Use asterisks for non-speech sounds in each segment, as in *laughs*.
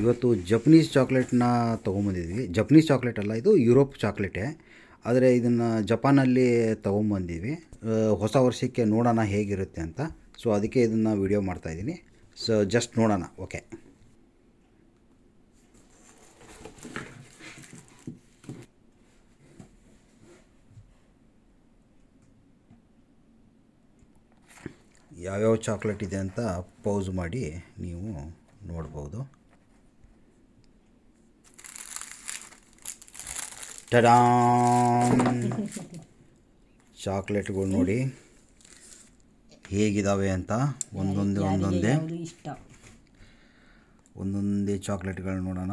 ಇವತ್ತು ಜಪನೀಸ್ ಚಾಕ್ಲೇಟ್ನ ತೊಗೊಂಬಂದಿದ್ವಿ ಜಪನೀಸ್ ಚಾಕ್ಲೇಟ್ ಅಲ್ಲ, ಇದು ಯುರೋಪ್ ಚಾಕ್ಲೇಟೇ ಆದರೆ ಇದನ್ನು ಜಪಾನಲ್ಲಿ ತೊಗೊಂಬಂದಿದ್ವಿ ಹೊಸ ವರ್ಷಕ್ಕೆ ನೋಡೋಣ ಹೇಗಿರುತ್ತೆ ಅಂತ. ಸೊ ಅದಕ್ಕೆ ಇದನ್ನು ವಿಡಿಯೋ ಮಾಡ್ತಾಯಿದ್ದೀನಿ ಸೊ ಜಸ್ಟ್ ನೋಡೋಣ. ಓಕೆ ಯಾವ್ಯಾವ ಚಾಕ್ಲೇಟ್ ಇದೆ ಅಂತ ಪೌಸ್ ಮಾಡಿ ನೀವು ನೋಡ್ಬೋದು. ಟಡಾನ್ ಚಾಕ್ಲೇಟ್ಗಳು *laughs* ನೋಡಿ. ಹೇಗಿದ್ದಾವೆ ಅಂತ? ಒಂದೊಂದೇ ಒಂದೊಂದೇ. ಇಷ್ಟ? ಒಂದೊಂದೇ ಚಾಕ್ಲೇಟ್ಗಳು ನೋಡೋಣ.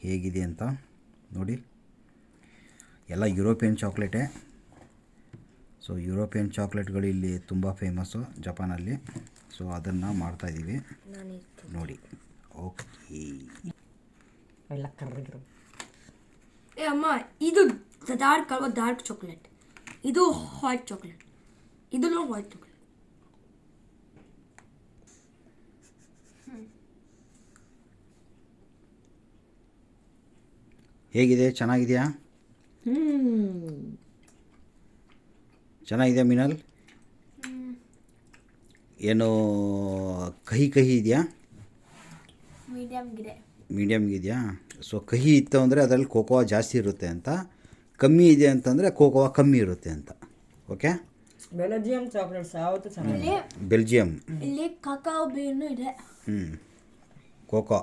ಹೇಗಿದೆ ಅಂತ? ನೋಡಿ. ಎಲ್ಲ ಯುರೋಪಿಯನ್ ಚಾಕ್ಲೇಟೇ ಸೊ ಯುರೋಪಿಯನ್ ಚಾಕ್ಲೇಟ್ಗಳು ಇಲ್ಲಿ ತುಂಬ ಫೇಮಸ್ಸು ಜಪಾನಲ್ಲಿ ಸೊ ಅದನ್ನು ಮಾಡ್ತಾಯಿದ್ದೀವಿ ನೋಡಿ. ಓಕೆ ಏ ಅಮ್ಮ ಇದು ಡಾರ್ಕ್ ಅಲ್ವಾ ಡಾರ್ಕ್ ಚಾಕ್ಲೇಟ್ ಇದು ವೈಟ್ ಚಾಕ್ಲೇಟ್ ಇದು ವೈಟ್ ಚಾಕ್ಲೇಟ್ ಹೇಗಿದೆ? ಚೆನ್ನಾಗಿದೆಯಾ? ಹ್ಞೂ ಚೆನ್ನಾಗಿದೆ ಮಿನಲ್? ಏನು ಕಹಿ ಕಹಿ ಇದೆಯಾ? ಮೀಡಿಯಮ್ ಇದೆ ಮೀಡಿಯಮ್ಗಿದೆಯಾ ಸೊ ಕಹಿ ಇತ್ತು ಅಂದರೆ ಅದರಲ್ಲಿ ಕೋಕೋವಾ ಜಾಸ್ತಿ ಇರುತ್ತೆ ಅಂತ. ಕಮ್ಮಿ ಇದೆ ಅಂತಂದರೆ ಕೋಕೋವಾ ಕಮ್ಮಿ ಇರುತ್ತೆ ಅಂತ. ಓಕೆ ಬೆಲ್ಜಿಯಂ ಚಾಕ್ಲೇಟ್ಸ್ ಯಾವತ್ತೂ ಬೆಲ್ಜಿಯಂ ಇಲ್ಲಿ ಕಕಾವ್ ಬೇನು ಇದೆ. ಹ್ಞೂ ಕೋಕೋ